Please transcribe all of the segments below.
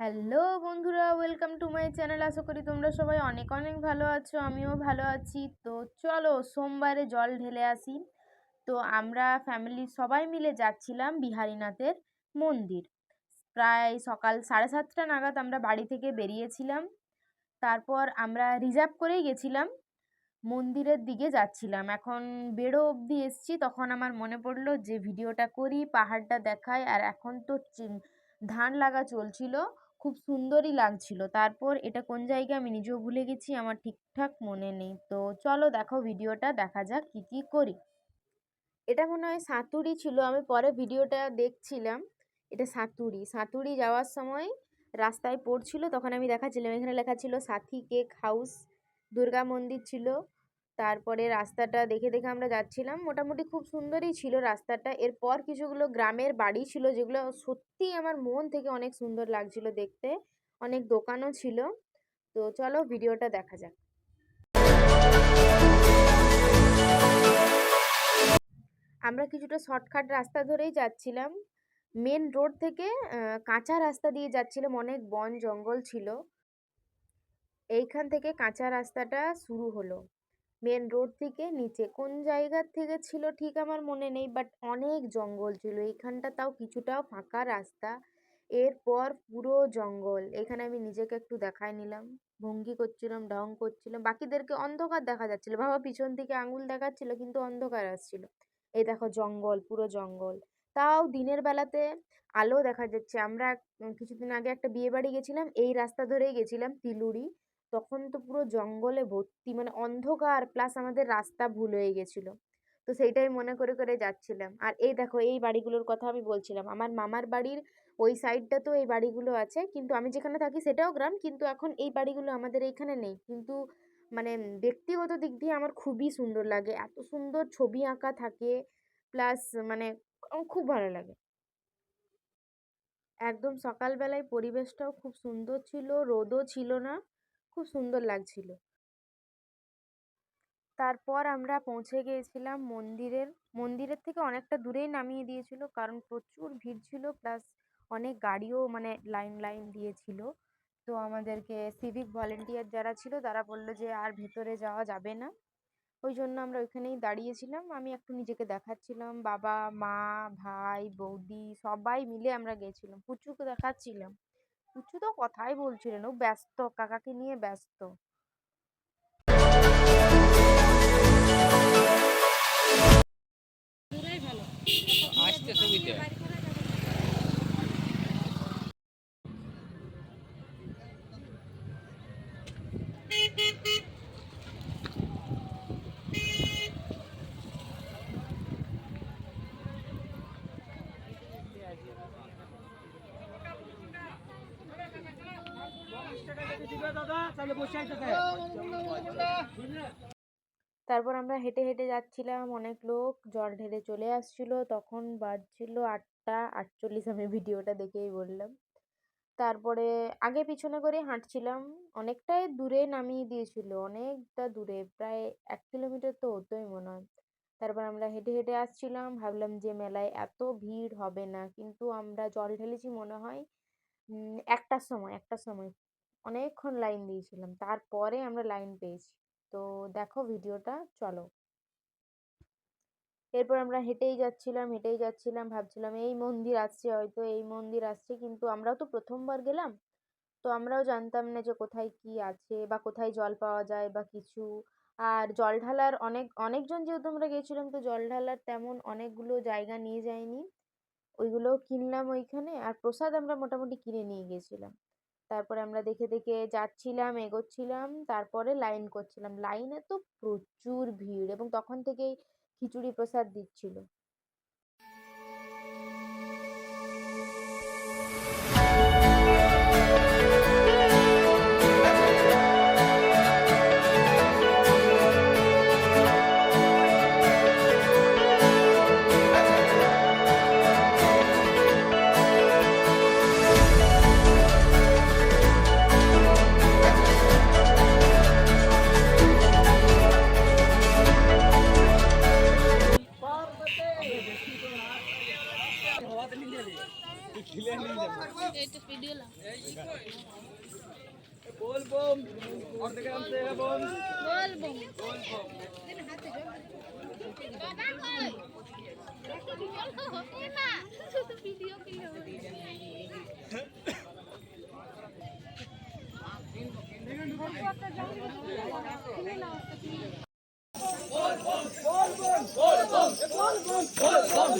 Hello বন্ধুরা, welcome to my channel. আশা করি তোমরা সবাই অনেক অনেক ভালো আছো, আমিও ভালো আছি। তো চলো, সোমবারে জল ঢেলে আসি। তো আমরা ফ্যামিলির সবাই মিলে যাচ্ছিলাম বিহারীনাথের মন্দির। প্রায় সকাল সাড়ে সাতটা নাগাদ আমরা বাড়ি থেকে বেরিয়েছিলাম। তারপর আমরা রিজার্ভ করেই গেছিলাম। মন্দিরের দিকে যাচ্ছিলাম। এখন বেড়ো অবধি এসছি। তখন আমার মনে পড়ল যে, ভিডিওটা করি, পাহাড়টা দেখাই, আর এখন তো ধান লাগা চলছিল। খুব সুন্দরই লাগছিল। তারপর এটা কোন জায়গা আমি নিজেও ভুলে গেছি, আমার ঠিকঠাক মনে নেই। তো চলো দেখো ভিডিওটা, দেখা যাক কী কী করি। এটা মনে হয় সাঁতুরি ছিল, আমি পরে ভিডিওটা দেখছিলাম। এটা সাঁতুরি। সাঁতুরি যাওয়ার সময় রাস্তায় পড়ছিল, তখন আমি দেখাচ্ছিলাম। এখানে লেখা ছিল, সাথী কেক হাউস দুর্গা মন্দির ছিল। তারপরে রাস্তাটা দেখে দেখে আমরা যাচ্ছিলাম। মোটামুটি খুব সুন্দরই ছিল রাস্তাটা। এরপর কিছুগুলো গ্রামের বাড়ি ছিল যেগুলো সত্যিই আমার মন থেকে অনেক সুন্দর লাগছিল দেখতে। অনেক দোকানও ছিল। তো চলো ভিডিওটা দেখা যাক। আমরা কিছুটা শর্টকাট রাস্তা ধরেই যাচ্ছিলাম। মেন রোড থেকে কাঁচা রাস্তা দিয়ে যাচ্ছিলাম। অনেক বন জঙ্গল ছিল। এইখান থেকে কাঁচা রাস্তাটা শুরু হলো। মেন রোড থেকে নিচে। কোন জায়গার থেকে ছিল ঠিক আমার মনে নেই বাট অনেক জঙ্গল ছিল। এইখানটা তাও কিছুটাও ফাঁকা রাস্তা। এরপর পুরো জঙ্গল। এখানে আমি নিজেকে একটু দেখাই নিলাম। ভঙ্গি করছিলাম, ঢং করছিলাম। বাকিদেরকে অন্ধকার দেখা যাচ্ছিল। বাবা পিছন থেকে আঙুল দেখাচ্ছিল, কিন্তু অন্ধকার আসছিল। এই দেখো জঙ্গল, পুরো জঙ্গল। তাও দিনের বেলাতে আলো দেখা যাচ্ছে। আমরা কিছুদিন আগে একটা বিয়ে বাড়ি গেছিলাম, এই রাস্তা ধরেই গেছিলাম তিলুরি তখন তো পুরো জঙ্গলে ভর্তি মানে অন্ধকার প্লাস আমাদের রাস্তা ভুল হয়ে গেছিল। তো সেইটাই মনে করে করে যাচ্ছিলাম। আর এই দেখো, এই বাড়িগুলোর কথা আমি বলছিলাম। আমার মামার বাড়ির ওই সাইডটা তো এই বাড়িগুলো আছে, কিন্তু আমি যেখানে থাকি সেটাও গ্রাম, কিন্তু এখন এই বাড়িগুলো আমাদের এইখানে নেই। কিন্তু মানে ব্যক্তিগত দিক দিয়ে আমার খুবই সুন্দর লাগে। এত সুন্দর ছবি আঁকা থাকে প্লাস মানে খুব ভালো লাগে। একদম সকালবেলায় পরিবেশটাও খুব সুন্দর ছিল, রোদও ছিল না। খুব সুন্দর লাগছিল। তারপর আমরা পৌঁছে গিয়েছিলাম মন্দিরের মন্দিরের থেকে অনেকটা দূরেই নামিয়ে দিয়েছিল কারণ প্রচুর ভিড় ছিল প্লাস অনেক গাড়িও মানে লাইন লাইন দিয়েছিল। তো আমাদেরকে সিভিক ভলেন্টিয়ার যারা ছিল তারা বলল যে আর ভেতরে যাওয়া যাবে না। ওই জন্য আমরা ওইখানেই দাঁড়িয়েছিলাম। আমি একটু নিজেকে দেখাচ্ছিলাম, বাবা, মা, ভাই, বৌদি সবাই মিলে আমরা গেছিলাম পুচুকে দেখাচ্ছিলাম। পুচু তো কথাই বলছিলেন। ও ব্যস্ত কাকাকে নিয়ে ব্যস্ত। আসতে সুবিধে তারপর আমরা হেঁটে হেঁটে যাচ্ছিলাম, অনেক লোক, জল ঢেলে চলে আসছিল। তখন বাজছিল আটটা আটচল্লিশ, আমি ভিডিওটা দেখেই বললাম। তারপরে আগে পিছনে করে হাঁটছিলাম। অনেকটাই দূরে নামিয়ে দিয়েছিল, অনেকটা দূরে, প্রায় এক কিলোমিটার তো হতোই মনে হয়। তারপর আমরা হেঁটে হেঁটে আসছিলাম, ভাবলাম যে মেলায় এত ভিড় হবে না, কিন্তু আমরা জল ঢেলেছি মনে হয় একটার সময় একটার সময়। অনেকক্ষণ লাইন দিয়েছিলাম, তারপরে আমরা লাইন পেয়েছি। তো দেখো ভিডিওটা, চলো। এরপর আমরা হেঁটেই যাচ্ছিলাম হেঁটেই যাচ্ছিলাম, ভাবছিলাম এই মন্দির আসছে, হয়তো এই মন্দির আসছে, কিন্তু আমরাও তো প্রথমবার গেলাম। তো আমরাও জানতাম না যে কোথায় কি আছে বা কোথায় জল পাওয়া যায় বা কিছু। আর জল ঢালার অনেক, অনেকজন যেহেতু আমরা গেছিলাম, তো জল ঢালার তেমন অনেকগুলো জায়গা নিয়ে যায়নি ওইগুলোও কিনলাম ওইখানে, আর প্রসাদ আমরা মোটামুটি কিনে নিয়ে গেছিলাম। তারপরে আমরা দেখে দেখে যাচ্ছিলাম, এগোচ্ছিলাম, তারপরে লাইন করছিলাম। লাইনে তো প্রচুর ভিড় এবং তখন থেকেই খিচুড়ি প্রসাদ দিচ্ছিল। বলবম অর্ধেকের অংশে বলবম বলবম বলবম বলবম বলবম বলবম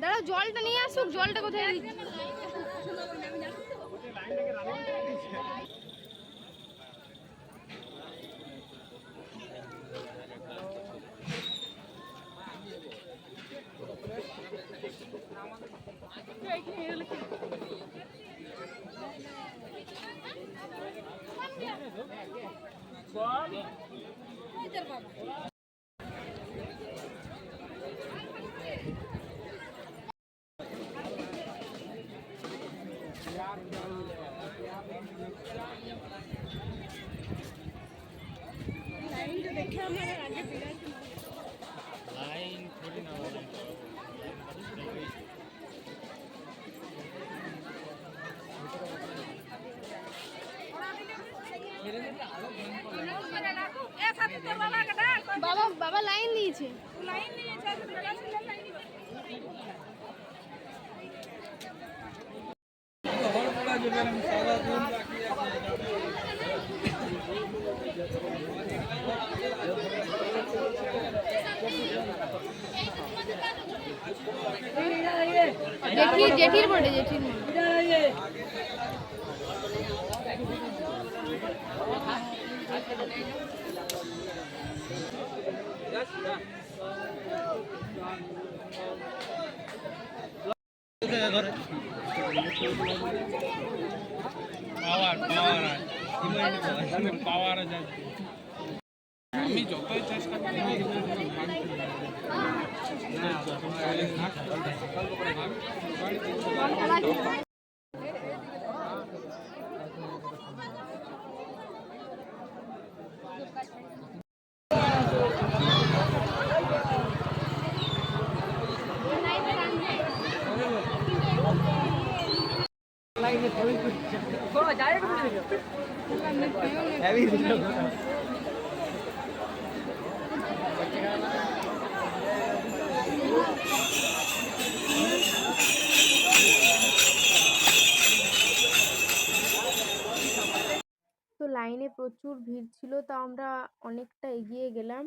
দাঁড়া জলটা নিয়ে আসুক জলটা কোথায় বাবা বাবা লাইন দিয়েছে জেঠি জেঠির বটে জেঠির পাওয়ার পাওয়ার পাওয়ার আছে আমি যতই চেষ্টা করি তো লাইনে প্রচুর ভিড় ছিল, তো আমরা অনেকটা এগিয়ে গেলাম।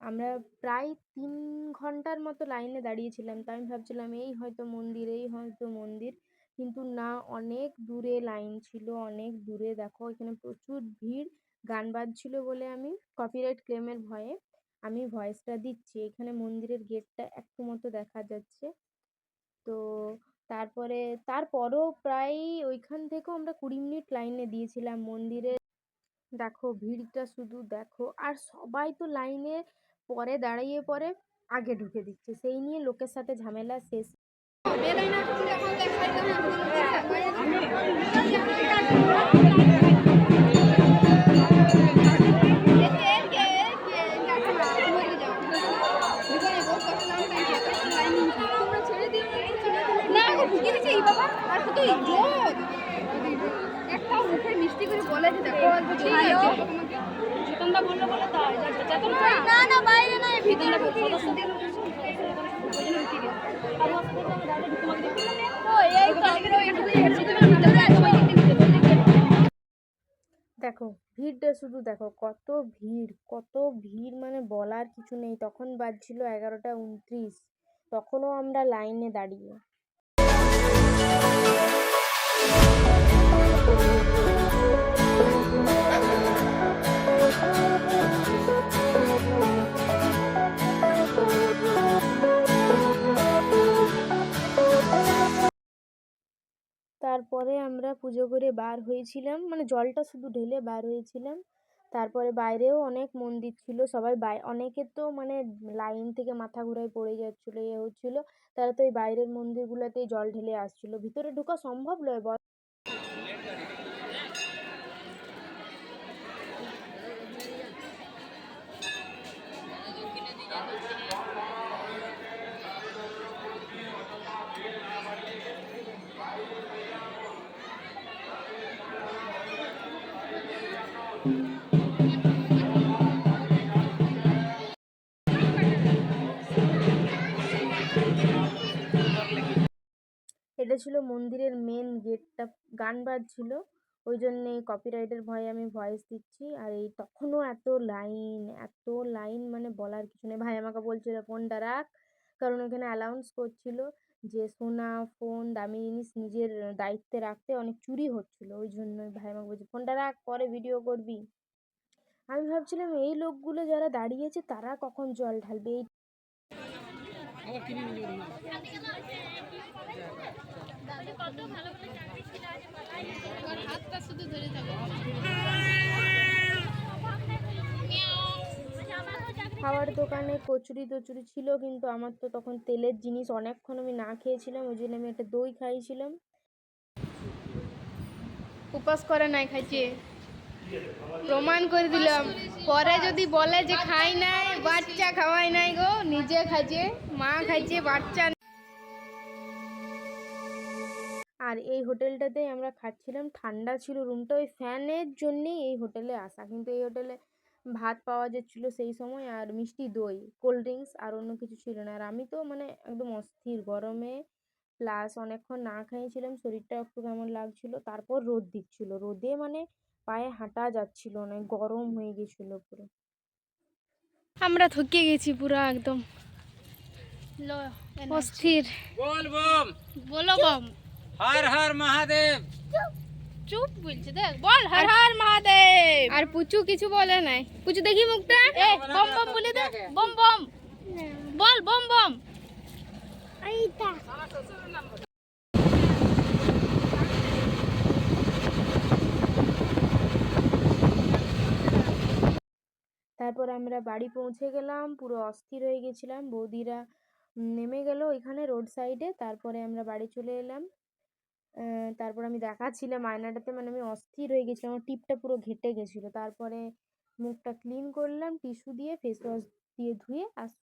আমরা প্রায় তিন ঘণ্টার মতো লাইনে দাঁড়িয়েছিলাম তো আমি ভাবছিলাম এই হয়তো মন্দির, এই হয়তো মন্দির। কিন্তু না, অনেক দূরে লাইন ছিল, অনেক দূরে দেখো, এখানে প্রচুর ভিড়, গান বাজছিল বলে আমি কপিরাইট ক্লেমের ভয়ে আমি ভয়েসটা দিচ্ছি। এখানে মন্দিরের গেটটা একটু মতো দেখা যাচ্ছে। তো তারপরে, তারপরও প্রায় ওইখান থেকেও আমরা কুড়ি মিনিট লাইনে দিয়েছিলাম। মন্দিরে দেখো, ভিড়টা শুধু দেখো, আর সবাই তো লাইনে পরে দাঁড়িয়ে পরে আগে ঢুকে দিচ্ছে। সেই নিয়ে লোকের সাথে ঝামেলা শেষ। মিষ্টি করে বলে যে দেখো ঠিক বলল না না বাইরে না ভিতরে ঢুকে গেছে ও এই তো আমরা একটু এসেছি তো ভিতরে সবাই দেখতে দেখো, ভিড়টা শুধু দেখো, কত ভিড় কত ভিড় মানে বলার কিছু নেই। তখন বাজছিল এগারোটা উনত্রিশ, তখনও আমরা লাইনে দাঁড়িয়ে। তারপরে আমরা পুজো করে বার হয়েছিলাম। মানে জলটা শুধু ঢেলে বার হয়েছিলাম। তারপরে বাইরেও অনেক মন্দির ছিল। সবাই বাই, অনেকে তো মানে লাইন থেকে মাথা ঘুরায় পড়ে যাচ্ছিল ইয়ে হচ্ছিল। তারা তো এই বাইরের মন্দিরগুলোতেই জল ঢেলে আসছিল। ভিতরে ঢোকা সম্ভব নয় ছিল মন্দিরের মেন গেটটা গান বাজছিল। ওই জন্যে কপিরাইটের ভয়ে আমি ভয়েস দিচ্ছি। আর এই তখনও এত লাইন এত লাইন মানে বলার কিছু নেই। ভাই আমাকে বলছিল, ফোনটা রাখ। কারণ ওখানে অ্যালাউন্স করছিল যে সোনা ফোন দামি জিনিস নিজের দায়িত্বে রাখতে অনেক চুরি হচ্ছিল। ওই জন্যই ভাই আমাকে বলছে, ফোনটা রাখ, পরে ভিডিও করবি। আমি ভাবছিলাম, এই লোকগুলো যারা দাঁড়িয়েছে তারা কখন জল ঢালবে? এই হাতটা শুধু ধরে থাকো খাওয়ার দোকানে কচুরি টচুরি ছিল কিন্তু আমার তো তখন তেলের জিনিস অনেকক্ষণ আমি না খেয়েছিলাম ওই জন্য আমি একটা দই খাইছিলাম। উপাস করে নাই খাইছে। প্রমাণ করে দিলাম। পরে যদি বলে যে খাই নাই বাচ্চা খাওয়াই নাই গো নিজে খাইছে মা খাইছে বাচ্চা আর এই হোটেলটাতেই আমরা খাচ্ছিলাম। ঠান্ডা ছিল রুমটা ওই ফ্যানের জন্যেই এই হোটেলে আসা। কিন্তু এই হোটেলে ভাত পাওয়া যাচ্ছিল সেই সময় আর মিষ্টি দই কোল্ড ড্রিঙ্কস আর অন্য কিছু ছিল না। আর আমি তো মানে একদম অস্থির গরমে প্লাস অনেকক্ষণ না খাইয়েছিলাম শরীরটা একটু কেমন লাগছিল। তারপর রোদ দিচ্ছিল। রোদে মানে পায়ে হাঁটা যাচ্ছিল না গরম হয়ে গেছিল পুরো। আমরা থকে গেছি পুরো একদম। অস্থির। বল বম। বলো বম। হর হর মহাদেব। চুপ বলছে দেখ বল হর হর মহাদেব। আর পুচু কিছু বলে নাই। পুচু দেখি মুখটা। এ হ্যাঁ, বম বম হ্যাঁ, বলে দে। বম বম বল বম বম আইতা তারপর আমরা বাড়ি পৌঁছে গেলাম পুরো অস্থির হয়ে গেছিলাম বৌদিরা নেমে গেল ওইখানে রোড সাইডে তারপরে আমরা বাড়ি চলে এলাম। তারপর আমি দেখাচ্ছিলাম আয়নাটাতে মানে আমি অস্থির হয়ে গেছিলাম, আমার টিপটা পুরো ঘেটে গেছিল। তারপরে মুখটা ক্লিন করলাম টিস্যু দিয়ে ফেস ওয়াশ দিয়ে ধুয়ে আর